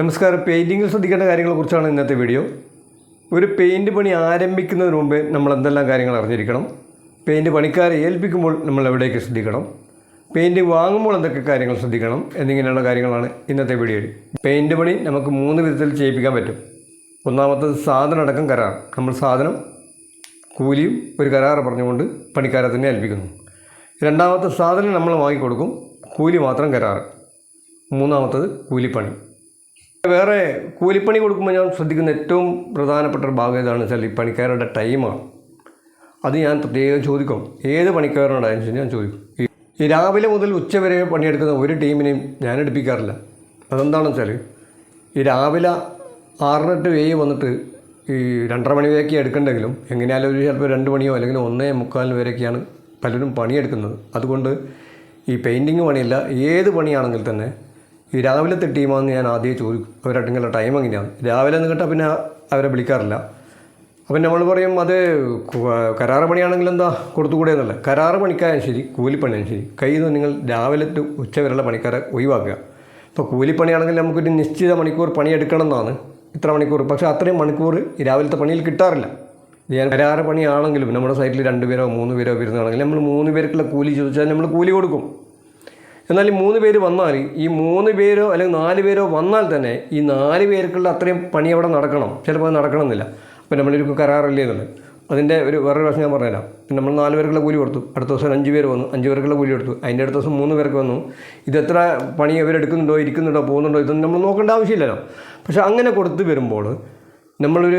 നമസ്കാരം. പെയിന്റിങ്ങിൽ ശ്രദ്ധിക്കേണ്ട കാര്യങ്ങളെക്കുറിച്ചാണ് ഇന്നത്തെ വീഡിയോ ഒരു പെയിന്റ് പണി ആരംഭിക്കുന്നതിന് മുമ്പേ നമ്മൾ എന്തെല്ലാം കാര്യങ്ങൾ അറിഞ്ഞിരിക്കണം? പെയിന്റ് പണിക്കാരെ ഏൽപ്പിക്കുമ്പോൾ നമ്മൾ എവിടേക്ക് ശ്രദ്ധിക്കണം? പെയിന്റ് വാങ്ങുമ്പോൾ എന്തൊക്കെ കാര്യങ്ങൾ ശ്രദ്ധിക്കണം? എന്നിങ്ങനെയുള്ള കാര്യങ്ങളാണ് ഇന്നത്തെ വീഡിയോയിൽ പെയിന്റ് പണി നമുക്ക് മൂന്ന് വിധത്തിൽ ചെയ്യിപ്പിക്കാൻ പറ്റും. ഒന്നാമത്തത് സാധനം അടക്കം കരാർ. നമ്മൾ സാധനം കൂലിയും ഒരു കരാറ് പറഞ്ഞുകൊണ്ട് പണിക്കാരെ തന്നെ ഏൽപ്പിക്കുന്നു. രണ്ടാമത്തെ സാധനം നമ്മൾ വാങ്ങിക്കൊടുക്കും. കൂലി മാത്രം കരാറ് മൂന്നാമത്തത് കൂലിപ്പണി. വേറെ കൂലിപ്പണി കൊടുക്കുമ്പോൾ ഞാൻ ശ്രദ്ധിക്കുന്ന ഏറ്റവും പ്രധാനപ്പെട്ട ഒരു ഭാഗം ഏതാണെന്ന് വെച്ചാൽ ഈ പണിക്കാരുടെ ടൈമാണ് അത് ഞാൻ പ്രത്യേകം ചോദിക്കും. ഏത് പണിക്കാരനോടായാലും ശരി ഞാൻ ചോദിക്കും. ഈ- രാവിലെ മുതൽ ഉച്ച വരെ പണിയെടുക്കുന്ന ഒരു ടീമിനെയും ഞാൻ എടുപ്പിക്കാറില്ല. അതെന്താണെന്ന് വെച്ചാൽ ഈ രാവിലെ ആറിന് ടു വന്നിട്ട് ഈ രണ്ടര മണി വരെയൊക്കെ എടുക്കണ്ടെങ്കിലും എങ്ങനെയാലും ഒരു ചിലപ്പോൾ രണ്ട് മണിയോ അല്ലെങ്കിൽ ഒന്നേ മുക്കാലിന് വരെയൊക്കെയാണ് പലരും പണിയെടുക്കുന്നത്. അതുകൊണ്ട് ഈ പെയിന്റിങ് പണിയല്ല ഏത് പണിയാണെങ്കിൽ തന്നെ ഈ രാവിലത്തെ ടീമാണെന്ന് ഞാൻ ആദ്യം ചോദിക്കും നിങ്ങളുടെ ടൈം എങ്ങനെയാണ് രാവിലെ എന്ന് പിന്നെ അവരെ വിളിക്കാറില്ല. അപ്പം നമ്മൾ പറയും അത് കരാറ് പണിയാണെങ്കിൽ എന്താ കൊടുത്തുകൂടെ എന്നല്ല. കരാറ് പണിക്കാരും ശരി കൂലിപ്പണിയാലും ശരി. കയ്യിൽ നിന്ന് നിങ്ങൾ രാവിലെ to ഉച്ച വരെയുള്ള പണിക്കാരെ ഒഴിവാക്കുക. ഇപ്പോൾ കൂലിപ്പണിയാണെങ്കിൽ നമുക്കൊരു നിശ്ചിത മണിക്കൂർ പണിയെടുക്കണം എന്നാണ് ഇത്ര മണിക്കൂർ. പക്ഷേ അത്രയും മണിക്കൂർ രാവിലത്തെ പണിയിൽ കിട്ടാറില്ല. ഞാൻ കരാറ് പണിയാണെങ്കിലും നമ്മുടെ സൈറ്റിൽ രണ്ട് പേരോ മൂന്ന് പേരോ വരുന്നതാണെങ്കിൽ നമ്മൾ മൂന്ന് പേർക്കുള്ള കൂലി ചോദിച്ചാൽ നമ്മൾ കൂലി കൊടുക്കും. എന്നാൽ ഈ മൂന്ന് പേര് വന്നാൽ ഈ മൂന്ന് പേരോ അല്ലെങ്കിൽ നാല് പേരോ വന്നാൽ തന്നെ ഈ നാല് പേർക്കുള്ള അത്രയും പണി അവിടെ നടക്കണം. ചിലപ്പോൾ അത് നടക്കണമെന്നില്ല. അപ്പോൾ നമ്മളൊരു കരാറില്ലേ എന്നുള്ളത്. അതിന്റെ ഒരു വേറൊരു പ്രശ്നം ഞാൻ പറഞ്ഞുതരാം. പിന്നെ നമ്മൾ നാല് പേർക്കുള്ള കൂലി കൊടുത്തു. അടുത്ത ദിവസം അഞ്ച് പേര് വന്നു. അഞ്ച് പേർക്കുള്ള കൂലി കൊടുത്തു. അതിന്റെ അടുത്ത ദിവസം മൂന്ന് പേർക്ക് വന്നു. ഇത് എത്ര പണി അവരെടുക്കുന്നുണ്ടോ ഇരിക്കുന്നുണ്ടോ പോകുന്നുണ്ടോ ഇതൊന്നും നമ്മൾ നോക്കേണ്ട ആവശ്യമില്ലല്ലോ. പക്ഷേ അങ്ങനെ കൊടുത്ത് വരുമ്പോൾ നമ്മളൊരു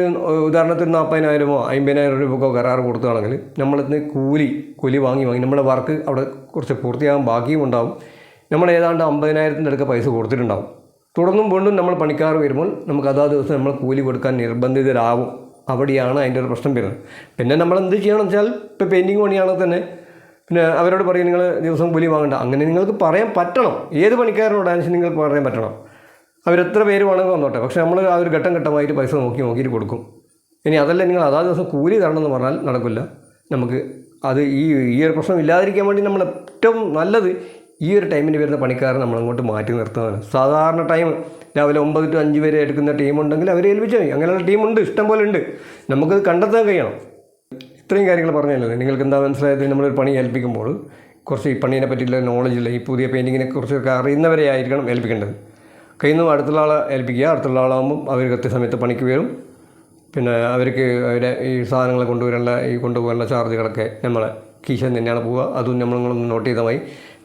ഉദാഹരണത്തിന് നാൽപ്പതിനായിരമോ അമ്പതിനായിരം രൂപക്കോ കരാർ കൊടുക്കുകയാണെങ്കിൽ നമ്മളിന്ന് കൂലി കൂലി വാങ്ങി വാങ്ങി. നമ്മുടെ വർക്ക് അവിടെ കുറച്ച് പൂർത്തിയാകാൻ ബാക്കിയും ഉണ്ടാവും. നമ്മൾ ഏതാണ്ട് അമ്പതിനായിരത്തിന്റെ അടുക്ക പൈസ കൊടുത്തിട്ടുണ്ടാവും. തുടർന്നും വീണ്ടും നമ്മൾ പണിക്കാർ വരുമ്പോൾ നമുക്ക് അതാ ദിവസം നമ്മൾ കൂലി കൊടുക്കാൻ നിർബന്ധിതരാകും അവിടെയാണ് അതിന്റെ ഒരു പ്രശ്നം വരുന്നത്. പിന്നെ നമ്മൾ എന്ത് ചെയ്യണം വെച്ചാൽ ഇപ്പോൾ പെയിന്റിങ് പണിയാണെങ്കിൽ തന്നെ പിന്നെ അവരോട് പറയും നിങ്ങൾ ദിവസം കൂലി വാങ്ങണ്ട. അങ്ങനെ നിങ്ങൾക്ക് പറയാൻ പറ്റണം. ഏത് പണിക്കാരനോടാണെന്ന് നിങ്ങൾക്ക് പറയാൻ പറ്റണം. അവരെത്ര പേര് വേണമെങ്കിൽ വന്നോട്ടെ. പക്ഷേ നമ്മൾ ആ ഒരു ഘട്ടം ഘട്ടമായിട്ട് പൈസ നോക്കി നോക്കിയിട്ട് കൊടുക്കും. ഇനി അതല്ല നിങ്ങൾ അതാ ദിവസം കൂലി തരണമെന്ന് പറഞ്ഞാൽ നടക്കില്ല. നമുക്ക് അത് ഈ ഈ ഒരു പ്രശ്നം ഇല്ലാതിരിക്കാൻ വേണ്ടി നമ്മൾ ഏറ്റവും നല്ലത് ഈ ഒരു ടൈമിന് വരുന്ന പണിക്കാരെ നമ്മൾ അങ്ങോട്ട് മാറ്റി നിർത്തുന്നതാണ്. സാധാരണ ടൈം രാവിലെ ഒമ്പത് ടു അഞ്ച് വരെ എടുക്കുന്ന ടീമുണ്ടെങ്കിൽ അവരെ ഏൽപ്പിച്ചാൽ മതി. അങ്ങനെയുള്ള ടീമുണ്ട് ഇഷ്ടം പോലെ ഉണ്ട്. നമുക്കത് കണ്ടെത്താൻ കഴിയണം. ഇത്രയും കാര്യങ്ങൾ പറഞ്ഞല്ലോ. നിങ്ങൾക്ക് എന്താ മനസ്സിലായത്? നമ്മളൊരു പണി ഏൽപ്പിക്കുമ്പോൾ കുറച്ച് ഈ പണീനെ പറ്റിയുള്ള ഇല്ല ഈ പുതിയ പെയിന്റിങ്ങിനെ കുറിച്ചൊക്കെ അറിയുന്നവരെ ആയിരിക്കണം ഏൽപ്പിക്കേണ്ടത്. കയ്യിൽ നിന്നും അടുത്തുള്ള ആളെ ഏൽപ്പിക്കുക. അടുത്തുള്ള ആളാകുമ്പം അവർ കൃത്യസമയത്ത് പണിക്ക് വരും. പിന്നെ അവർക്ക് അവരുടെ ഈ സാധനങ്ങൾ കൊണ്ടുവരാനുള്ള ഈ കൊണ്ടുപോകാനുള്ള ചാർജുകളൊക്കെ നമ്മളെ കീശൻ തന്നെയാണ് പോവുക. അതും നമ്മളൊന്ന് നോട്ട് ചെയ്താൽ മതി.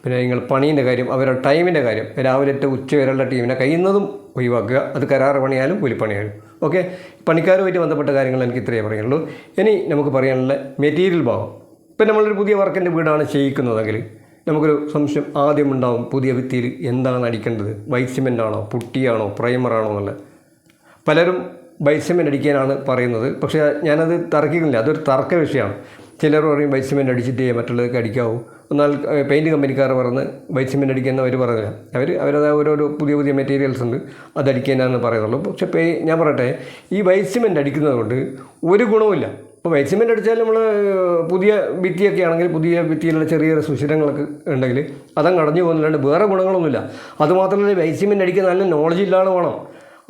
പിന്നെ നിങ്ങൾ പണീന്റെ കാര്യം അവരുടെ ടൈമിന്റെ കാര്യം രാവിലെ എട്ട് ഉച്ച വരെയുള്ള ടീമിനെ കഴിയുന്നതും ഒഴിവാക്കുക. അത് കരാറ് പണിയാലും കൂലിപ്പണിയാലും ഓക്കെ? പണിക്കാരുമായിട്ട് ബന്ധപ്പെട്ട കാര്യങ്ങൾ എനിക്ക് ഇത്രയേ പറയുള്ളൂ ഇനി നമുക്ക് പറയാനുള്ള മെറ്റീരിയൽ ഭാഗം. ഇപ്പം നമ്മളൊരു പുതിയ വർക്കിന്റെ വീടാണ് ചെയ്യിക്കുന്നതെങ്കിൽ നമുക്കൊരു സംശയം ആദ്യം ഉണ്ടാവും പുതിയ ഭിത്തിയിൽ എന്താണ് അടിക്കേണ്ടത്? വൈറ്റ് സിമെന്റ് ആണോ പുട്ടിയാണോ? പ്രൈമറാണോ എന്നുള്ളത് പലരും വൈറ്റ് സിമെന്റ് അടിക്കാനാണ് പറയുന്നത്. പക്ഷേ ഞാനത് തർക്കിക്കുന്നില്ല. അതൊരു തർക്ക വിഷയമാണ്. ചിലർ പറയും ബൈസിമെന്റ് അടിച്ചിട്ടേ മറ്റുള്ളതൊക്കെ അടിക്കാവൂ. എന്നാൽ പെയിന്റ് കമ്പനിക്കാർ പറഞ്ഞ് ബൈസിമെന്റ് അടിക്കുന്ന അവർ പറഞ്ഞില്ല. അവർ അവരത് ഓരോരോ പുതിയ പുതിയ മെറ്റീരിയൽസ് ഉണ്ട്. അതടിക്കാനാണെന്ന് പറയുന്നുള്ളൂ. പക്ഷേ പേ ഞാൻ പറയട്ടെ ഈ ബൈസിമെന്റ് അടിക്കുന്നത് കൊണ്ട് ഒരു ഗുണവുമില്ല. ഇപ്പോൾ വൈറ്റ് സിമെന്റ് അടിച്ചാൽ നമ്മൾ പുതിയ ഭിത്തിയൊക്കെ ആണെങ്കിൽ പുതിയ ഭിത്തിയിലുള്ള ചെറിയ ചെറിയ സുഷിരങ്ങളൊക്കെ ഉണ്ടെങ്കിൽ അതങ്ങ് അടഞ്ഞു പോകുന്നില്ലാണ്ട് വേറെ ഗുണങ്ങളൊന്നുമില്ല. അതുമാത്രമല്ല വൈറ്റ് സിമെന്റ് അടിക്കാൻ നല്ല നോളജ് ഇല്ലാതെ വേണം.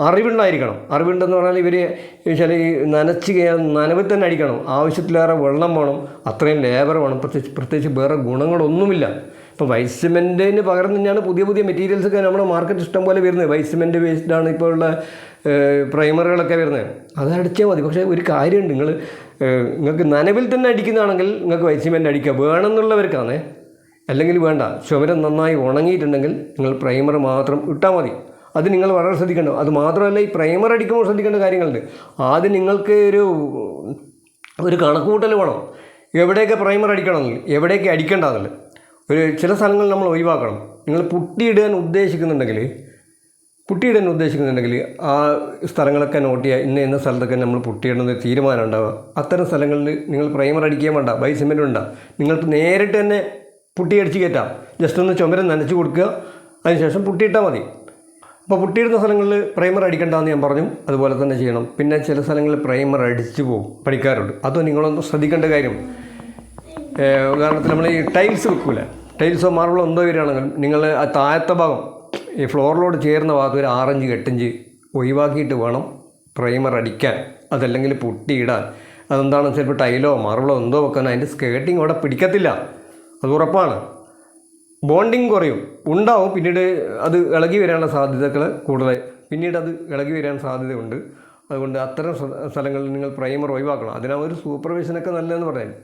അറിവുണ്ടായിരിക്കണം. അറിവുണ്ടെന്ന് പറഞ്ഞാൽ ഇവർ വെച്ചാൽ ഈ നനച്ച് നനവിൽ തന്നെ അടിക്കണം. ആവശ്യത്തിലേറെ വെള്ളം വേണം അത്രയും ലേബർ വേണം പ്രത്യേകിച്ച് പ്രത്യേകിച്ച് വേറെ ഗുണങ്ങളൊന്നുമില്ല. ഇപ്പോൾ വൈറ്റ് സിമെന്റിന് പകരം തന്നെയാണ് പുതിയ പുതിയ മെറ്റീരിയൽസ് ഒക്കെ നമ്മുടെ മാർക്കറ്റ് ഇഷ്ടം പോലെ വരുന്നത്. വൈറ്റ് സിമെന്റ് വേസ്ഡാണ് ഇപ്പോൾ ഉള്ള പ്രൈമറുകളൊക്കെ വരുന്നത്. അത് അടിച്ചാൽ മതി. പക്ഷേ ഒരു കാര്യമുണ്ട്. നിങ്ങൾ നിങ്ങൾക്ക് നനവിൽ തന്നെ അടിക്കുന്നതാണെങ്കിൽ നിങ്ങൾക്ക് വൈറ്റ് സിമെന്റ് അടിക്കുക വേണമെന്നുള്ളവർക്കാണേ. അല്ലെങ്കിൽ വേണ്ട. ചുമരം നന്നായി ഉണങ്ങിയിട്ടുണ്ടെങ്കിൽ നിങ്ങൾ പ്രൈമർ മാത്രം ഇട്ടാൽ മതി. അത് നിങ്ങൾ വളരെ ശ്രദ്ധിക്കേണ്ടത്. അത് മാത്രമല്ല ഈ പ്രൈമർ അടിക്കുമ്പോൾ ശ്രദ്ധിക്കേണ്ട കാര്യങ്ങളുണ്ട്. ആദ്യം നിങ്ങൾക്ക് ഒരു ഒരു കണക്കുകൂട്ടൽ വേണം. എവിടെയൊക്കെ പ്രൈമർ അടിക്കണമെന്നില്ല എവിടെയൊക്കെ അടിക്കേണ്ടതെന്നില്ല ഒരു ചില സ്ഥലങ്ങൾ നമ്മൾ ഒഴിവാക്കണം. നിങ്ങൾ പുട്ടിയിടാൻ ഉദ്ദേശിക്കുന്നുണ്ടെങ്കിൽ പുട്ടിയിടാൻ ഉദ്ദേശിക്കുന്നുണ്ടെങ്കിൽ ആ സ്ഥലങ്ങളൊക്കെ നോട്ട് ചെയ്യുക. ഇന്ന ഇന്ന സ്ഥലത്തൊക്കെ നമ്മൾ പുട്ടിയിടുന്നത് തീരുമാനം ഉണ്ടാവുക. അത്തരം സ്ഥലങ്ങളിൽ നിങ്ങൾ പ്രൈമർ അടിക്കാൻ വേണ്ട. ബൈ സിമെന്റ് വേണ്ട. നിങ്ങൾക്ക് നേരിട്ട് തന്നെ പുട്ടി അടിച്ച് കയറ്റാം. ജസ്റ്റ് ഒന്ന് ചുമരം നനച്ച് കൊടുക്കുക. അതിനുശേഷം പുട്ടിയിട്ടാൽ മതി. അപ്പോൾ പൊട്ടിയിടുന്ന സ്ഥലങ്ങളിൽ പ്രൈമർ അടിക്കണ്ടെന്ന് ഞാൻ പറഞ്ഞു. അതുപോലെ തന്നെ ചെയ്യണം. പിന്നെ ചില സ്ഥലങ്ങളിൽ പ്രൈമർ അടിച്ചു പോകും. പഠിക്കാറുണ്ട്. അതും നിങ്ങളൊന്ന് ശ്രദ്ധിക്കേണ്ട കാര്യം. ഉദാഹരണത്തിന് നമ്മൾ ഈ ടൈൽസ് വെക്കൂല ടൈൽസോ മാർബിളോ എന്തോ വരികയാണെങ്കിൽ നിങ്ങൾ ആ താഴത്തെ ഭാഗം ഈ ഫ്ലോറിലോട് ചേർന്ന ഭാഗത്ത് ഒരു ആറഞ്ച് എട്ടഞ്ച് ഒഴിവാക്കിയിട്ട് വേണം പ്രൈമർ അടിക്കാൻ. അതല്ലെങ്കിൽ പൊട്ടിയിടാൻ. അതെന്താണ് ചിലപ്പോൾ ടൈലോ മാർബിളോ എന്തോ വെക്കാൻ. അതിന്റെ സ്കേർട്ടിങ് അവിടെ പിടിക്കത്തില്ല. അത് ഉറപ്പാണ്. ബോണ്ടിങ് കുറയും. ഉണ്ടാവും. പിന്നീട് അത് ഇളകി വരാനുള്ള സാധ്യതകൾ കൂടുതൽ പിന്നീട് അത് ഇളകി വരാൻ സാധ്യതയുണ്ട്. അതുകൊണ്ട് അത്തരം സ്ഥലങ്ങളിൽ നിങ്ങൾ പ്രൈമർ ഒഴിവാക്കണം. അതിനാ ഒരു സൂപ്പർവൈസനൊക്കെ നല്ലതെന്ന് പറയാൻ.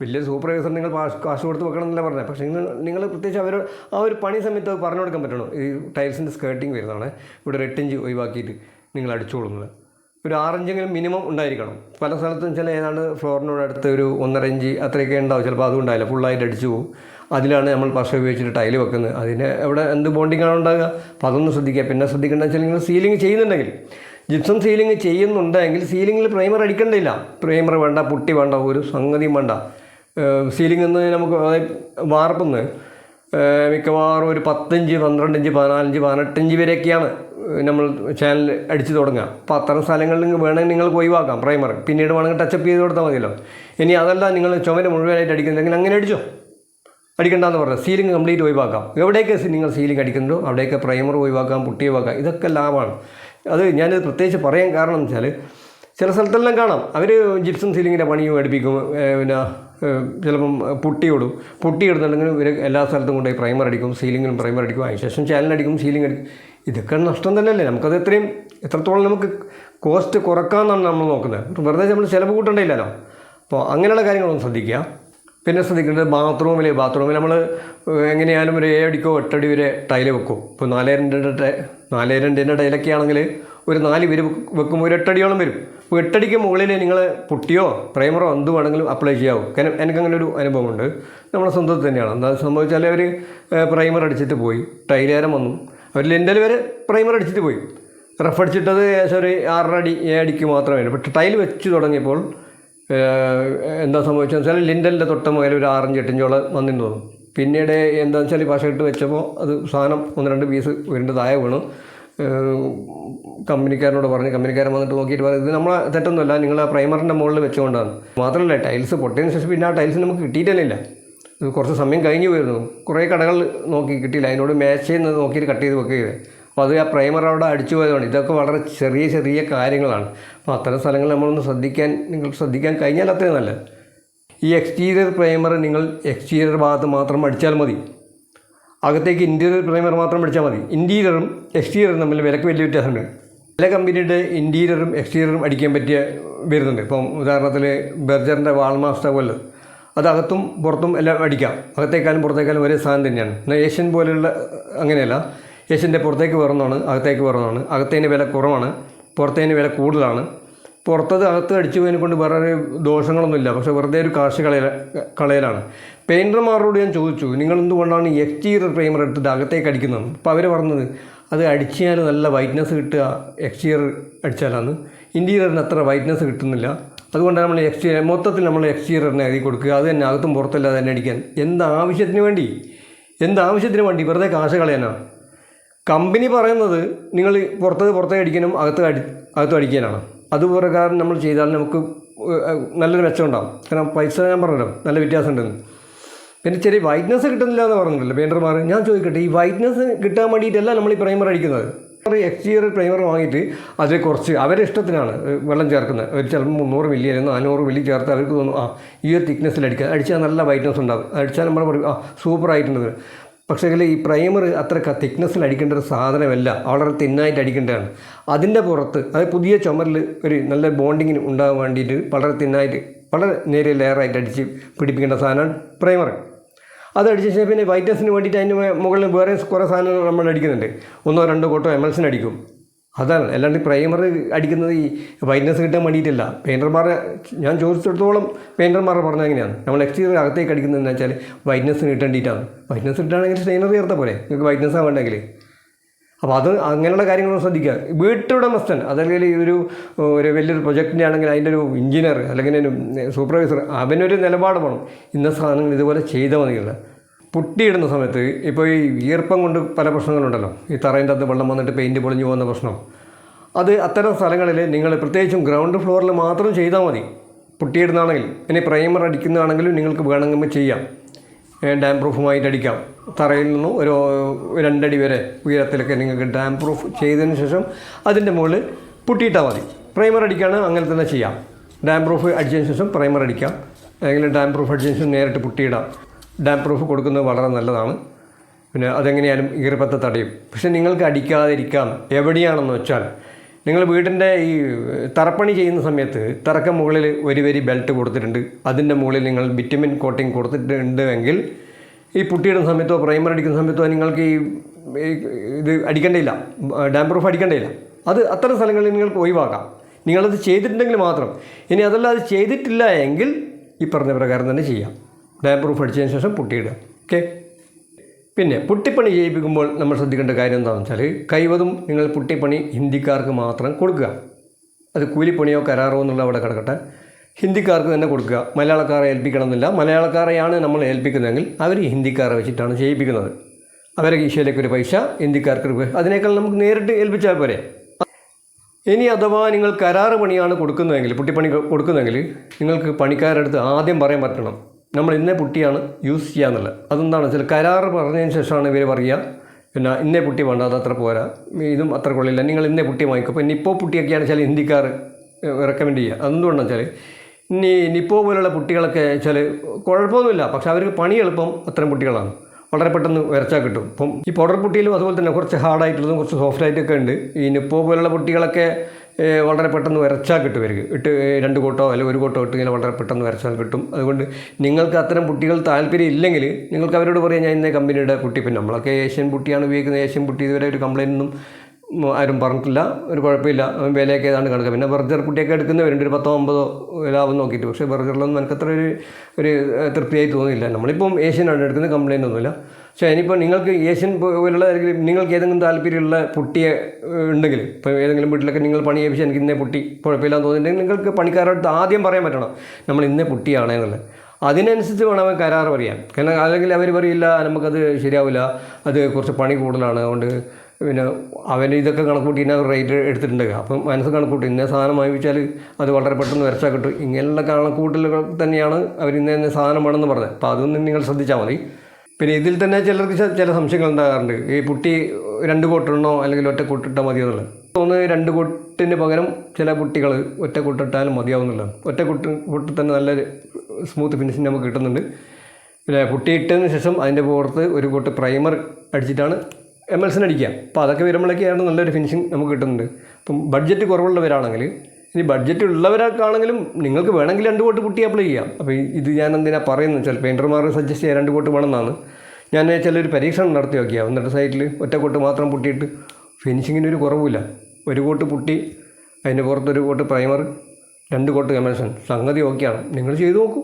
വലിയ സൂപ്പർവൈസർ നിങ്ങൾ കാശ് കൊടുത്ത് വെക്കണം എന്നല്ല പറഞ്ഞത് പക്ഷേ നിങ്ങൾ നിങ്ങൾ പ്രത്യേകിച്ച് അവർ ആ ഒരു പണി സമയത്ത് പറഞ്ഞു കൊടുക്കാൻ പറ്റണം? ഈ ടൈൽസിന്റെ സ്കേർട്ടിങ് വരുന്നതാണ്. ഇവിടെ എട്ടിഞ്ച് ഒഴിവാക്കിയിട്ട് നിങ്ങൾ അടിച്ചോളുന്നത്. ഒരു ആറഞ്ചെങ്കിലും മിനിമം ഉണ്ടായിരിക്കണം. പല സ്ഥലത്തും ചില ഏതാണ്ട് ഫ്ലോറിനോട് അടുത്ത് ഒരു ഒന്നര ഇഞ്ച് അത്രയൊക്കെ ഉണ്ടാവും. ചിലപ്പോൾ അതും ഉണ്ടാവില്ല. ഫുള്ളായിട്ട് അടിച്ചു പോകും അതിലാണ് നമ്മൾ പശ ഉപയോഗിച്ചിട്ട് ടൈൽ വെക്കുന്നത്. അതിന് എവിടെ എന്ത് ബോണ്ടിങ് ആണ് ഉണ്ടാകുക അപ്പോൾ അതൊന്ന് ശ്രദ്ധിക്കുക. പിന്നെ ശ്രദ്ധിക്കേണ്ടത് വെച്ചാൽ നിങ്ങൾ സീലിംഗ് ചെയ്യുന്നുണ്ടെങ്കിൽ. ജിപ്സം സീലിംഗ് ചെയ്യുന്നുണ്ടെങ്കിൽ സീലിംഗിൽ പ്രൈമർ അടിക്കേണ്ടില്ല പ്രൈമർ വേണ്ട പുട്ടി വേണ്ട ഒരു സംഗതിയും വേണ്ട. സീലിംഗ് എന്ന് നമുക്ക് വാർപ്പെന്ന് മിക്കവാറും ഒരു പത്തഞ്ച് പന്ത്രണ്ടഞ്ച് പതിനാലഞ്ച് പതിനെട്ടഞ്ച് വരെയൊക്കെയാണ് നമ്മൾ ചാനൽ അടിച്ചു തുടങ്ങുക. അപ്പോൾ അത്തരം സ്ഥലങ്ങളിൽ നിങ്ങൾ വേണമെങ്കിൽ നിങ്ങൾക്ക് ഒഴിവാക്കാം പ്രൈമർ പിന്നീട് വേണമെങ്കിൽ ടച്ചപ്പ് ചെയ്ത് കൊടുത്താൽ മതിയല്ലോ. ഇനി അതല്ല നിങ്ങൾ ചുമര് മുഴുവനായിട്ട് അടിക്കുന്നുണ്ടെങ്കിൽ അങ്ങനെ അടിച്ചോ. അടിക്കണ്ടെന്ന് പറഞ്ഞാൽ സീലിംഗ് കംപ്ലീറ്റ് ഒഴിവാക്കാം. എവിടേക്ക് നിങ്ങൾ സീലിംഗ് അടിക്കുന്നുണ്ടോ അവിടെയൊക്കെ പ്രൈമർ ഒഴിവാക്കാം പുട്ടി ഒഴിവാക്കാം ഇതൊക്കെ ലാഭമാണ്. അത് ഞാൻ പ്രത്യേകിച്ച് പറയാൻ കാരണം എന്ന് വെച്ചാൽ ചില സ്ഥലത്തെല്ലാം കാണാം. അവർ ജിപ്സം സീലിങ്ങിന്റെ പണിയും അടിപ്പിക്കും പിന്നെ ചിലപ്പം പുട്ടി ഇടും. പുട്ടി ഇടുന്നുണ്ടെങ്കിൽ ഇവർ എല്ലാ സ്ഥലത്തും കൊണ്ടുപോയി പ്രൈമർ അടിക്കും സീലിങ്ങിനും പ്രൈമർ അടിക്കും അതിനുശേഷം ചാനലടിക്കും സീലിംഗ് അടിക്കും ഇതൊക്കെ നഷ്ടം തന്നെയല്ലേ? നമുക്കത് എത്രയും എത്രത്തോളം നമുക്ക് കോസ്റ്റ് കുറക്കാമെന്നാണ് നമ്മൾ നോക്കുന്നത്. വെറുതെ നമ്മൾ ചിലവ് കൂട്ടേണ്ടില്ലല്ലോ അപ്പോൾ അങ്ങനെയുള്ള കാര്യങ്ങളൊന്നും ശ്രദ്ധിക്കുക. പിന്നെ ശ്രദ്ധിക്കേണ്ടത് ബാത്റൂമിൽ ബാത്റൂമിൽ നമ്മൾ എങ്ങനെയാലും ഒരു ഏഴടിക്കോ എട്ടടി വരെ ടൈൽ വെക്കും. ഇപ്പോൾ നാല് രണ്ടിന്റെ നാല് രണ്ടിന്റെ ടൈലൊക്കെ ആണെങ്കിൽ ഒരു നാല് പേര് വെക്കുമ്പോൾ ഒരു എട്ടടിയോളം വരും. അപ്പോൾ എട്ടടിക്ക് മുകളിൽ നിങ്ങൾ പുട്ടിയോ പ്രൈമറോ എന്ത് വേണമെങ്കിലും അപ്ലൈ ചെയ്യാവും. കാരണം എനിക്കങ്ങനെ ഒരു അനുഭവമുണ്ട്. നമ്മുടെ സ്വന്തത്തിൽ തന്നെയാണ്. എന്താ സംഭവിച്ചാൽ അവർ പ്രൈമർ അടിച്ചിട്ട് പോയി. ടൈലേരം വന്നു. അവർ ലെന്റൽ വരെ പ്രൈമർ അടിച്ചിട്ട് പോയി. റഫ് അടിച്ചിട്ടത് ഏകദേശം ഒരു ആറര അടി ഏഴടിക്ക് മാത്രമേ പക്ഷേ ടൈൽ വെച്ച് തുടങ്ങിയപ്പോൾ എന്താ സംഭവിച്ചതെന്ന് വെച്ചാൽ ലിൻഡലിന്റെ തൊട്ട് മുതൽ ഒരു ആറഞ്ച് എട്ടിഞ്ചോളം വന്നിട്ട് തോന്നും പിന്നീട് എന്താണെന്ന് വെച്ചാൽ പശ ഇട്ട് വെച്ചപ്പോൾ അത് സാധനം ഒന്ന് രണ്ട് പീസ് ഉരുണ്ട് താഴെ വീണു. കമ്പനിക്കാരനോട് പറഞ്ഞ് കമ്പനിക്കാരൻ വന്നിട്ട് നോക്കിയിട്ട് പറഞ്ഞു ഇത് നമ്മളെ തെറ്റൊന്നുമല്ല നിങ്ങൾ ആ പ്രൈമറിന്റെ മുകളിൽ വെച്ചുകൊണ്ടാണ്. മാത്രമല്ല ടൈൽസ് പൊട്ടിയതിന് ശേഷം പിന്നെ ആ ടൈൽസ് നമുക്ക് കിട്ടിയിട്ടില്ല ഇത് കുറച്ച് സമയം കഴിഞ്ഞു പോയിരുന്നു. കുറേ കടകൾ നോക്കി കിട്ടിയില്ല. അതിനോട് മാച്ച് ചെയ്യുന്നത് നോക്കിയിട്ട് കട്ട് ചെയ്ത് വെക്കുക അപ്പോൾ അത് ആ പ്രൈമർ അവിടെ അടിച്ചു പോയതുകൊണ്ട് ഇതൊക്കെ വളരെ ചെറിയ ചെറിയ കാര്യങ്ങളാണ്. അപ്പോൾ അത്തരം സ്ഥലങ്ങൾ നമ്മളൊന്ന് ശ്രദ്ധിക്കാൻ നിങ്ങൾ ശ്രദ്ധിക്കാൻ കഴിഞ്ഞാൽ അത്രയും നല്ലത്. ഈ എക്സ്റ്റീരിയർ പ്രൈമർ നിങ്ങൾ എക്സ്റ്റീരിയർ ഭാഗത്ത് മാത്രം അടിച്ചാൽ മതി. അകത്തേക്ക് ഇന്റീരിയർ പ്രൈമർ മാത്രം അടിച്ചാൽ മതി. ഇന്റീരിയറും എക്സ്റ്റീരിയറും തമ്മിൽ വിലക്ക് വലിയ വ്യത്യാസമുണ്ട്. ചില കമ്പനിയുടെ ഇന്റീരിയറും എക്സ്റ്റീരിയറും അടിക്കാൻ പറ്റിയ വരുന്നുണ്ട്. ഇപ്പം ഉദാഹരണത്തിൽ ബെർജറിന്റെ വാൾമാസ്റ്റ പോലെ. അത് അകത്തും പുറത്തും എല്ലാം അടിക്കാം. അകത്തേക്കാലും പുറത്തേക്കാലും ഒരേ സാധനം തന്നെയാണ്. എന്നാൽ ഏഷ്യൻ പോലെയുള്ള അങ്ങനെയല്ല. ഏഷ്യന്റെ പുറത്തേക്ക് വരുന്നതാണ് അകത്തേക്ക് വരുന്നതാണ്. അകത്തേന് വില കുറവാണ് പുറത്തേന് വില കൂടുതലാണ്. പുറത്തത് അകത്ത് അടിച്ചു പോയതിനെ കൊണ്ട് വേറെ ദോഷങ്ങളൊന്നുമില്ല പക്ഷെ വെറുതെ ഒരു കാശ് കളയല കളയലാണ്. പെയിന്റർമാരോട് ഞാൻ ചോദിച്ചു നിങ്ങൾ എന്തുകൊണ്ടാണ് എക്സ്റ്റീരിയർ പ്രൈമർ എടുത്തിട്ട് അകത്തേക്ക് അടിക്കുന്നത്? അപ്പോൾ അവർ പറഞ്ഞത് അത് അടിച്ചാൽ നല്ല വൈറ്റ്നസ് കിട്ടുക എക്സ്റ്റീരിയർ അടിച്ചാലാണ് ഇന്റീരിയറിന് അത്ര വൈറ്റ്നസ് കിട്ടുന്നില്ല. അതുകൊണ്ടാണ് നമ്മൾ എക്സ്റ്റീരിയർ മൊത്തത്തിൽ നമ്മൾ എക്സ്റ്റീരിയറിനെ എഴുതി കൊടുക്കുക അത് തന്നെ അകത്തും പുറത്തല്ലാതെ തന്നെ അടിക്കാൻ. എന്താവശ്യത്തിന് വേണ്ടി? എന്താവശ്യത്തിന് വേണ്ടി? വെറുതെ കാശ് കളയാനാണ് കമ്പനി പറയുന്നത് നിങ്ങൾ പുറത്തത് പുറത്തേ അടിക്കാനും അകത്ത് അടി അകത്ത് അടിക്കാനാണ്. അത് പ്രകാരം നമ്മൾ ചെയ്താൽ നമുക്ക് നല്ലൊരു മെച്ചമുണ്ടാകും കാരണം പൈസ ഞാൻ പറഞ്ഞല്ലോ നല്ല വ്യത്യാസം ഉണ്ടെന്ന് പിന്നെ ചെറിയ വൈറ്റ്നസ് കിട്ടുന്നില്ല എന്ന് പറഞ്ഞില്ല പെയിന്റർമാർ ഞാൻ ചോദിക്കട്ടെ ഈ വൈറ്റ്നസ് കിട്ടാൻ വേണ്ടിയിട്ടല്ല നമ്മൾ ഈ പ്രൈമർ അടിക്കുന്നത്? എക്സ്റ്റീരിയർ പ്രൈമർ വാങ്ങിയിട്ട് അതിൽ കുറച്ച് അവരെ ഇഷ്ടത്തിനാണ് വെള്ളം ചേർക്കുന്നത്. ഒരു ചിലപ്പോൾ മുന്നൂറ് മില്ലി അല്ലെങ്കിൽ നാനൂറ് മില്ലി ചേർത്ത് അവർക്ക് തോന്നും ആ ഈ ഒരു തിക്നെസ്സിൽ അടിക്കുക അടിച്ചാൽ നല്ല വൈറ്റ്നസ് ഉണ്ടാകും അടിച്ചാൽ നമ്മൾ പറയും ആ സൂപ്പർ ആയിട്ടുണ്ട്. പക്ഷേ ഈ പ്രൈമർ അത്ര തിക്നെസ്സിൽ അടിക്കേണ്ട ഒരു സാധനമല്ല. വളരെ തിന്നായിട്ട് അടിക്കേണ്ടതാണ്. അതിന്റെ പുറത്ത് അത് പുതിയ ചുമരിൽ ഒരു നല്ല ബോണ്ടിങ്ങിന് ഉണ്ടാകാൻ വേണ്ടിയിട്ട് വളരെ തിന്നായിട്ട് വളരെ നേരിയ ലെയറായിട്ട് അടിച്ച് പിടിപ്പിക്കേണ്ട സാധനമാണ് പ്രൈമർ അത് ശേഷം പിന്നെ വൈറ്റസിന് വേണ്ടിയിട്ട് അതിന്റെ മുകളിൽ വേറെ കുറേ സാധനങ്ങൾ നമ്മൾ അടിക്കുന്നുണ്ട്. ഒന്നോ രണ്ടോ കോട്ടോ എം അടിക്കും. അതാണ്. അല്ലാണ്ട് പ്രൈമർ അടിക്കുന്നത് ഈ വൈറ്റ്നസ് കിട്ടാൻ വേണ്ടിയിട്ടല്ല. പെയിന്റർമാരെ ഞാൻ ചോദിച്ചിടത്തോളം പെയിന്റർമാരെ പറഞ്ഞാൽ എങ്ങനെയാണ്? നമ്മൾ എക്സ്റ്റീരിയർ അകത്തേക്ക് അടിക്കുന്നത് എന്ന് വെച്ചാൽ വൈറ്റ്നസ് കിട്ടേണ്ടിയിട്ടാണ്. വൈറ്റ്നസ് കിട്ടുകയാണെങ്കിൽ സ്റ്റെയിനർ ചേർത്താൽ പോലെ നിങ്ങൾക്ക് വൈറ്റ്നസ് ആവേണ്ടെങ്കിൽ അപ്പോൾ അത് അങ്ങനെയുള്ള കാര്യങ്ങൾ ശ്രദ്ധിക്കുക. വീട്ടുടമസ്ഥൻ അതല്ലെങ്കിൽ ഒരു ഒരു വലിയൊരു പ്രൊജക്റ്റിന്റെ ആണെങ്കിൽ അതിന്റെ ഒരു എഞ്ചിനീയർ അല്ലെങ്കിൽ സൂപ്പർവൈസർ അവനൊരു നിലപാട് വേണം. ഇന്ന സാധനങ്ങൾ ഇതുപോലെ ചെയ്താൽ മതിയില്ല. പുട്ടിയിടുന്ന സമയത്ത് ഇപ്പോൾ ഈ ഈർപ്പം കൊണ്ട് പല പ്രശ്നങ്ങളുണ്ടല്ലോ. ഈ തറേന്റെ അകത്ത് വെള്ളം വന്നിട്ട് പെയിന്റ് പൊളിഞ്ഞു പോകുന്ന പ്രശ്നം. അത് അത്തരം സ്ഥലങ്ങളിൽ നിങ്ങൾ പ്രത്യേകിച്ചും ഗ്രൗണ്ട് ഫ്ലോറിൽ മാത്രം ചെയ്താൽ മതി. പുട്ടിയിടുന്നതാണെങ്കിൽ ഇനി പ്രൈമർ അടിക്കുന്നതാണെങ്കിലും നിങ്ങൾക്ക് വേണമെങ്കിൽ ചെയ്യാം. ഡാം പ്രൂഫുമായിട്ട് അടിക്കാം. തറയിൽ നിന്നും ഒരു രണ്ടടി വരെ ഉയരത്തിലൊക്കെ നിങ്ങൾക്ക് ഡാം പ്രൂഫ് ചെയ്തതിന് ശേഷം അതിന്റെ മുകളിൽ പുട്ടിയിട്ടാൽ മതി. പ്രൈമർ അടിക്കുകയാണ് അങ്ങനെ തന്നെ ചെയ്യാം. ഡാം പ്രൂഫ് അടിച്ചതിന് ശേഷം പ്രൈമർ അടിക്കാം. അല്ലെങ്കിൽ ഡാം പ്രൂഫ് അടിച്ചതിന് ശേഷം നേരിട്ട് പുട്ടിയിടാം. ഡാം പ്രൂഫ് കൊടുക്കുന്നത് വളരെ നല്ലതാണ്. പിന്നെ അതെങ്ങനെയാലും ഈർപ്പത്തെ തടയും. പക്ഷെ നിങ്ങൾക്ക് അടിക്കാതിരിക്കാം. എവിടെയാണെന്ന് വെച്ചാൽ നിങ്ങൾ വീടിന്റെ ഈ തറപ്പണി ചെയ്യുന്ന സമയത്ത് തറക്ക മുകളിൽ ഒരു വരി ബെൽറ്റ് കൊടുത്തിട്ടുണ്ട്. അതിന്റെ മുകളിൽ നിങ്ങൾ വിറ്റമിൻ കോട്ടിങ് കൊടുത്തിട്ടുണ്ട് എങ്കിൽ ഈ പുട്ടിയിടുന്ന സമയത്തോ പ്രൈമർ അടിക്കുന്ന സമയത്തോ നിങ്ങൾക്ക് ഈ ഇത് അടിക്കേണ്ടയില്ല. Dam proof അടിക്കേണ്ടയില്ല. അത് അത്തരം സ്ഥലങ്ങളിൽ നിങ്ങൾക്ക് ഒഴിവാക്കാം. നിങ്ങളത് ചെയ്തിട്ടുണ്ടെങ്കിൽ മാത്രം. ഇനി അതല്ല അത് ചെയ്തിട്ടില്ല എങ്കിൽ ഈ പറഞ്ഞ പ്രകാരം തന്നെ ചെയ്യാം. ഡാം പ്രൂഫ് അടിച്ചതിന് ശേഷം പുട്ടിയിടുക. ഓക്കെ പിന്നെ പുട്ടിപ്പണി ചെയ്യിപ്പിക്കുമ്പോൾ നമ്മൾ ശ്രദ്ധിക്കേണ്ട കാര്യം എന്താണെന്ന് വെച്ചാൽ കൈവതും നിങ്ങൾ പുട്ടിപ്പണി ഹിന്ദിക്കാർക്ക് മാത്രം കൊടുക്കുക. അത് കൂലിപ്പണിയോ കരാറോ എന്നുള്ള അവിടെ കിടക്കട്ടെ. ഹിന്ദിക്കാർക്ക് തന്നെ കൊടുക്കുക. മലയാളക്കാരെ ഏൽപ്പിക്കണമെന്നില്ല. മലയാളക്കാരെയാണ് നമ്മൾ ഏൽപ്പിക്കുന്നതെങ്കിൽ അവർ ഹിന്ദിക്കാരെ വെച്ചിട്ടാണ് ചെയ്യിപ്പിക്കുന്നത്. അവരെ ഈശയിലേക്ക് ഒരു പൈസ ഹിന്ദിക്കാർക്ക് ഒരു അതിനേക്കാൾ നമുക്ക് നേരിട്ട് ഏൽപ്പിച്ചാൽ പോരെ? ഇനി അഥവാ നിങ്ങൾ കരാറ് പണിയാണ് കൊടുക്കുന്നതെങ്കിൽ പുട്ടിപ്പണി കൊടുക്കുന്നതെങ്കിൽ നിങ്ങൾക്ക് പണിക്കാരടുത്ത് ആദ്യം പറയാൻ പറ്റണം. നമ്മൾ ഇന്നേ പുട്ടിയാണ് യൂസ് ചെയ്യാന്നുള്ളത് അതെന്താണ്? വെച്ചാൽ കരാറ് പറഞ്ഞതിന് ശേഷമാണ് ഇവർ പറയുക പിന്നെ ഇന്നേ പുട്ടി വേണ്ട അത് അത്ര പോരാ ഇതും അത്ര കൊള്ളില്ല നിങ്ങൾ ഇന്നേ പുട്ടി വാങ്ങിക്കും. അപ്പോൾ നിപ്പോ പുട്ടിയൊക്കെയാണ് ചില ഹിന്ദിക്കാർ റെക്കമെൻഡ് ചെയ്യുക. അതെന്തുകൊണ്ടാണെന്ന് വെച്ചാൽ ഇനി നിപ്പോ പോലുള്ള പുട്ടികളൊക്കെ വെച്ചാൽ കുഴപ്പമൊന്നുമില്ല. പക്ഷേ അവർക്ക് പണി എളുപ്പം അത്തരം പുട്ടികളാണ്. വളരെ പെട്ടെന്ന് വരച്ചാൽ കിട്ടും. ഇപ്പം ഈ പൗഡർ പുട്ടിയിലും അതുപോലെ തന്നെ കുറച്ച് ഹാർഡായിട്ടുള്ളതും കുറച്ച് സോഫ്റ്റ് ആയിട്ടൊക്കെ ഉണ്ട്. ഈ നിപ്പോ പോലുള്ള പുട്ടികളൊക്കെ വളരെ പെട്ടെന്ന് വരച്ചാൽ കിട്ടും ഇവർക്ക്. ഇട്ട് രണ്ട് കോട്ടോ അല്ലെങ്കിൽ ഒരു കോട്ടോ ഇട്ട് വളരെ പെട്ടെന്ന് വരച്ചാൽ കിട്ടും. അതുകൊണ്ട് നിങ്ങൾക്ക് അത്തരം പുട്ടികൾ താല്പര്യം ഇല്ലെങ്കിൽ നിങ്ങൾക്ക് അവരോട് പറയാം ഞാൻ ഇന്നേ കമ്പനിയുടെ കുട്ടി. പിന്നെ നമ്മളൊക്കെ ഏഷ്യൻ പുട്ടിയാണ് ഉപയോഗിക്കുന്നത്. ഏഷ്യൻ പുട്ടി ഇതുവരെ ഒരു കംപ്ലയിന്റ് ഒന്നും ആരും പറഞ്ഞിട്ടില്ല. ഒരു കുഴപ്പമില്ല. വിലയൊക്കെ ഏതാണ്ട് കണക്ക്. പിന്നെ ബർജർ കുട്ടിയൊക്കെ എടുക്കുന്നവരുണ്ട്. ഒരു പത്തോ അമ്പതോ ലാഭം നോക്കിയിട്ട്. പക്ഷേ ബർജറിലൊന്നും എനിക്കത്ര ഒരു ഒരു തൃപ്തിയായി തോന്നിയില്ല. നമ്മളിപ്പം ഏഷ്യനാണ് എടുക്കുന്നത് കംപ്ലയിന്റ് ഒന്നുമില്ല. പക്ഷേ ഇനിയിപ്പോൾ നിങ്ങൾക്ക് ഏഷ്യൻ പോലുള്ള നിങ്ങൾക്ക് ഏതെങ്കിലും താല്പര്യമുള്ള പുട്ടിയെ ഏഹ്, ഉണ്ടെങ്കിൽ ഇപ്പോൾ ഏതെങ്കിലും വീട്ടിലൊക്കെ നിങ്ങൾ പണി ചെയ്യിപ്പിച്ച് എനിക്ക് ഇന്നേ പുട്ടി കുഴപ്പമില്ലാന്ന് തോന്നിയിട്ടുണ്ടെങ്കിൽ നിങ്ങൾക്ക് പണിക്കാരോട് ആദ്യം പറയാൻ പറ്റണം നമ്മൾ ഇന്നേ പുട്ടിയാണ് എന്നുള്ളത്. അതിനനുസരിച്ച് വേണം അവൻ കരാർ പറയാൻ. കാരണം അല്ലെങ്കിൽ അവർ പറയില്ല നമുക്കത് ശരിയാവില്ല അത് കുറച്ച് പണി കൂടുതലാണ്. അതുകൊണ്ട് പിന്നെ അവൻ ഇതൊക്കെ കണക്കൂട്ടി ഇന്ന റേറ്റ് എടുത്തിട്ടുണ്ട്. അപ്പം മനസ്സ് കണക്കൂട്ടി ഇന്ന സാധനം വാങ്ങിച്ചാൽ അത് വളരെ പെട്ടെന്ന് വരച്ചാൽ കിട്ടും. ഇങ്ങനെയുള്ള കണക്കൂട്ടലുകൾ തന്നെയാണ് അവർ ഇന്ന സാധനം വേണമെന്ന് പറഞ്ഞത്. അപ്പോൾ അതൊന്നും നിങ്ങൾ ശ്രദ്ധിച്ചാൽ മതി. പിന്നെ ഇതിൽ തന്നെ ചിലർക്ക് ചില സംശയങ്ങൾ ഉണ്ടാകാറുണ്ട് ഈ പുട്ടി രണ്ട് കോട്ടിടണോ അല്ലെങ്കിൽ ഒറ്റ കൊട്ടിട്ടാൽ മതിയോ എന്നുള്ളത്. തോന്നുന്നത് രണ്ട് കൊട്ടിന് പകരം ചില കുട്ടികൾ ഒറ്റ കൊട്ടിട്ടാലും മതിയാവുന്നുള്ളത് ഒറ്റ കൊട്ട് കൊട്ടിൽ തന്നെ നല്ല സ്മൂത്ത് ഫിനിഷിങ് നമുക്ക് കിട്ടുന്നുണ്ട്. പിന്നെ കുട്ടി ഇട്ടതിന് ശേഷം അതിന്റെ പുറത്ത് ഒരു കൊട്ട് പ്രൈമർ അടിച്ചിട്ടാണ് എം എൽസിന് അടിക്കുക അപ്പോൾ അതൊക്കെ വരുമ്പോഴൊക്കെയാണ് നല്ലൊരു ഫിനിഷിങ് നമുക്ക് കിട്ടുന്നുണ്ട്. ഇപ്പം ബഡ്ജറ്റ് കുറവുള്ളവരാണെങ്കിൽ ഇനി ബഡ്ജറ്റ് ഉള്ളവരൊക്കെയാണെങ്കിലും നിങ്ങൾക്ക് വേണമെങ്കിൽ രണ്ട് കോട്ട് കുട്ടി അപ്ലൈ ചെയ്യാം. അപ്പോൾ ഇത് ഞാൻ എന്തിനാ പറയുന്നത്? ചില പെയിന്റർമാർ സജസ്റ്റ് ചെയ്യാൻ രണ്ട് കോട്ട് വേണമെന്നാണ്. ഞാൻ ചിലൊരു പരീക്ഷണം നടത്തി നോക്കിയാൽ എന്നിട്ട് സൈറ്റിൽ ഒറ്റ കോട്ട് മാത്രം പുട്ടിയിട്ട് ഫിനിഷിങ്ങിന് ഒരു കുറവില്ല ഒരു കോട്ട് പുട്ടി അതിന്റെ പുറത്തൊരു കോട്ട് പ്രൈമർ രണ്ട് കോട്ട് എമൽസൺ സംഗതി ഓക്കെയാണ് നിങ്ങൾ ചെയ്തു നോക്കൂ.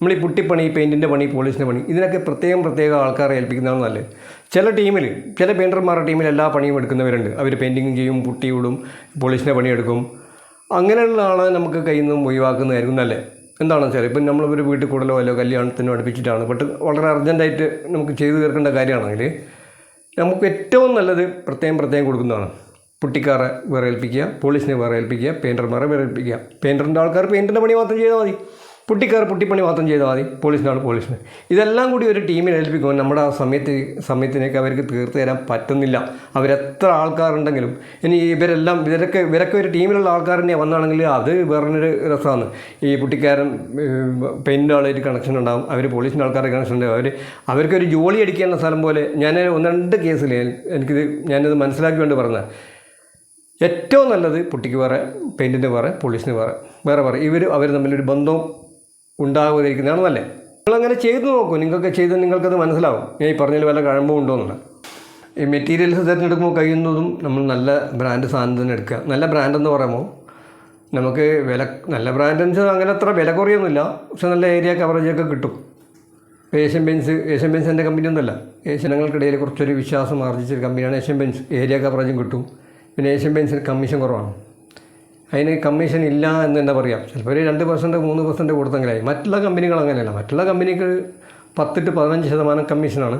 നമ്മൾ ഈ പുട്ടിപ്പണി പെയിന്റിന്റെ പണി പോളിഷിന്റെ പണി ഇതിനൊക്കെ പ്രത്യേകം പ്രത്യേക ആൾക്കാരെ ഏൽപ്പിക്കുന്നതാണ് നല്ലത്. ചില ടീമിൽ ചില പെയിന്റർമാരുടെ ടീമിൽ എല്ലാ പണിയും എടുക്കുന്നവരുണ്ട്. അവർ പെയിന്റിങ് ചെയ്യും പുട്ടി വിടും പോളിഷിന്റെ പണിയെടുക്കും അങ്ങനെയുള്ള ആളെ നമുക്ക് കയ്യിൽ നിന്നും ഒഴിവാക്കുന്നതായിരിക്കും നല്ലത്. എന്താണെന്ന് വെച്ചാൽ ഇപ്പം നമ്മളൊരു വീട്ടിൽ കൂടലോ അല്ലോ കല്യാണത്തിനോ അടുപ്പിച്ചിട്ടാണ് ബട്ട് വളരെ അർജന്റായിട്ട് നമുക്ക് ചെയ്തു തീർക്കേണ്ട കാര്യമാണെങ്കിൽ നമുക്ക് ഏറ്റവും നല്ലത് പ്രത്യേകം പ്രത്യേകം കൊടുക്കുന്നതാണ്. പുട്ടിക്കാരെ വേറെ ഏൽപ്പിക്കുക പോലീസിനെ വേറെ ഏൽപ്പിക്കുക പെയിന്റർമാരെ വേറെ ഏൽപ്പിക്കുക. പെയിന്ററിന്റെ ആൾക്കാർ പെയിന്റിന്റെ പണി മാത്രം ചെയ്താൽ മതി. പുട്ടിക്കാർ പുട്ടിപ്പണി മാത്രം ചെയ്താൽ മതി. പോലീസിനാണ് പോലീസിന്. ഇതെല്ലാം കൂടി ഒരു ടീമിനെ ഏൽപ്പിക്കുമ്പോൾ നമ്മുടെ ആ സമയത്ത് സമയത്തിനൊക്കെ അവർക്ക് തീർത്തു തരാൻ പറ്റുന്നില്ല. അവരെത്ര ആൾക്കാരുണ്ടെങ്കിലും ഇനി ഇവരെല്ലാം ഇവരൊക്കെ ഇവരൊക്കെ ഒരു ടീമിലുള്ള ആൾക്കാർ തന്നെ വന്നാണെങ്കിൽ അത് വേറൊരു രസമാണ്. ഈ പുട്ടിക്കാരൻ പെയിന്റ് ആളായിട്ട് കണക്ഷൻ ഉണ്ടാകും അവർ പോലീസിന്റെ ആൾക്കാരുടെ കണക്ഷൻ ഉണ്ടാകും അവർ അവർക്കൊരു ജോലി അടിക്കാനുള്ള സ്ഥലം പോലെ ഞാൻ ഒന്ന് രണ്ട് കേസിൽ എനിക്കിത് ഞാനിത് മനസ്സിലാക്കി കൊണ്ട് പറഞ്ഞത്. ഏറ്റവും നല്ലത് പുട്ടിക്ക് വേറെ പെയിന്റിന് വേറെ പോലീസിന് വേറെ. വേറെ വേറെ ഇവർ അവർ തമ്മിലൊരു ബന്ധവും ഉണ്ടാകാതിരിക്കുന്നതാണ് നിങ്ങളങ്ങനെ ചെയ്തു നോക്കൂ. നിങ്ങൾക്ക് ചെയ്ത് നിങ്ങൾക്കത് മനസ്സിലാവും. ഞാൻ ഈ പറഞ്ഞതിൽ വല്ല കഴമ്പും ഉണ്ടോ എന്നുള്ളത് ഈ മെറ്റീരിയൽസ് തിരഞ്ഞെടുക്കുമ്പോൾ കഴിയുന്നതും നമ്മൾ നല്ല ബ്രാൻഡ് സാധനം തന്നെ എടുക്കുക. നല്ല ബ്രാൻഡ് എന്ന് പറയുമ്പോൾ നമുക്ക് വില നല്ല ബ്രാൻഡ് എന്ന് വെച്ചാൽ അങ്ങനെ അത്ര വില കുറയൊന്നുമില്ല. പക്ഷെ നല്ല ഏരിയ കവറേജൊക്കെ കിട്ടും. ഏഷ്യൻ പെയിൻസ് ഏഷ്യൻ പെയിൻസ് എന്റെ കമ്പനി ഒന്നുമല്ല. ഏഷ്യനങ്ങൾക്കിടയിൽ കുറച്ചൊരു വിശ്വാസം ആർജിച്ചൊരു കമ്പനിയാണ് ഏഷ്യൻ പെയിൻസ് ഏരിയ കവറേജും കിട്ടും. പിന്നെ ഏഷ്യൻ പെയിൻസിന് കമ്മീഷൻ കുറവാണ്. അതിന് കമ്മീഷൻ ഇല്ല എന്ന് തന്നെ പറയാം? ചിലപ്പോൾ ഒരു രണ്ട് പെർസെന്റ് മൂന്ന് പെർസെന്റ് കൊടുത്തെങ്കിലായി മറ്റുള്ള കമ്പനികൾ അങ്ങനെയല്ല. മറ്റുള്ള കമ്പനിക്ക് പത്ത് ടു പതിനഞ്ച് ശതമാനം കമ്മീഷനാണ്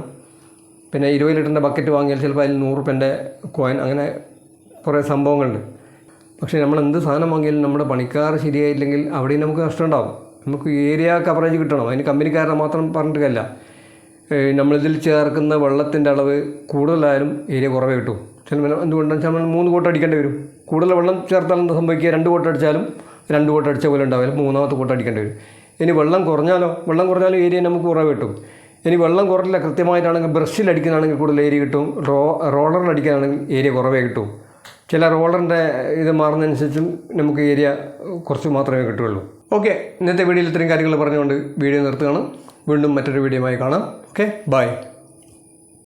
പിന്നെ ഇരുപത് ലിറ്ററിന്റെ ബക്കറ്റ് വാങ്ങിയാൽ ചിലപ്പോൾ അതിൽ നൂറ് റുപ്യന്റെ കോയിൻ അങ്ങനെ കുറേ സംഭവങ്ങളുണ്ട്. പക്ഷേ നമ്മൾ എന്ത് സാധനം വാങ്ങിയാലും നമ്മുടെ പണിക്കാർ ശരിയായില്ലെങ്കിൽ അവിടെയും നമുക്ക് നഷ്ടം ഉണ്ടാവും. നമുക്ക് ഏരിയ കവറേജ് കിട്ടണം. അതിന് കമ്പനിക്കാരനെ മാത്രം പറഞ്ഞിട്ട് കല്ല നമ്മളിതിൽ ചേർക്കുന്ന വെള്ളത്തിന്റെ അളവ് കൂടുതലായാലും ഏരിയ കുറവേ കിട്ടും. ചിലപ്പോൾ എന്തുകൊണ്ടാണെന്ന് വെച്ചാൽ നമ്മൾ മൂന്ന് കോട്ട് അടിക്കേണ്ടി വരും. കൂടുതൽ വെള്ളം ചേർത്താൽ എന്താ സംഭവിക്കുക? രണ്ട് കോട്ട് അടിച്ചാലും രണ്ട് കോട്ട് അടിച്ച പോലെ ഉണ്ടാവില്ല. മൂന്നാമത്തെ കോട്ട് അടിക്കേണ്ടി വരും. ഇനി വെള്ളം കുറഞ്ഞാലോ? വെള്ളം കുറഞ്ഞാലും ഏരിയ നമുക്ക് കുറവ് കിട്ടും. ഇനി വെള്ളം കുറഞ്ഞില്ല കൃത്യമായിട്ടാണെങ്കിൽ ബ്രഷിൽ അടിക്കുന്നതാണെങ്കിൽ കൂടുതൽ ഏരിയ കിട്ടും. റോ റോളറിൽ അടിക്കാനാണെങ്കിൽ ഏരിയ കുറവേ കിട്ടും. ചില റോളറിന്റെ ഇത് മാറുന്നതനുസരിച്ചും നമുക്ക് ഏരിയ കുറച്ച് മാത്രമേ കിട്ടുകയുള്ളൂ. ഓക്കെ ഇന്നത്തെ വീഡിയോയിൽ ഇത്രയും കാര്യങ്ങൾ പറഞ്ഞുകൊണ്ട് വീഡിയോ നിർത്തുകയാണ്. വീണ്ടും മറ്റൊരു വീഡിയോയുമായി കാണാം. Okay bye.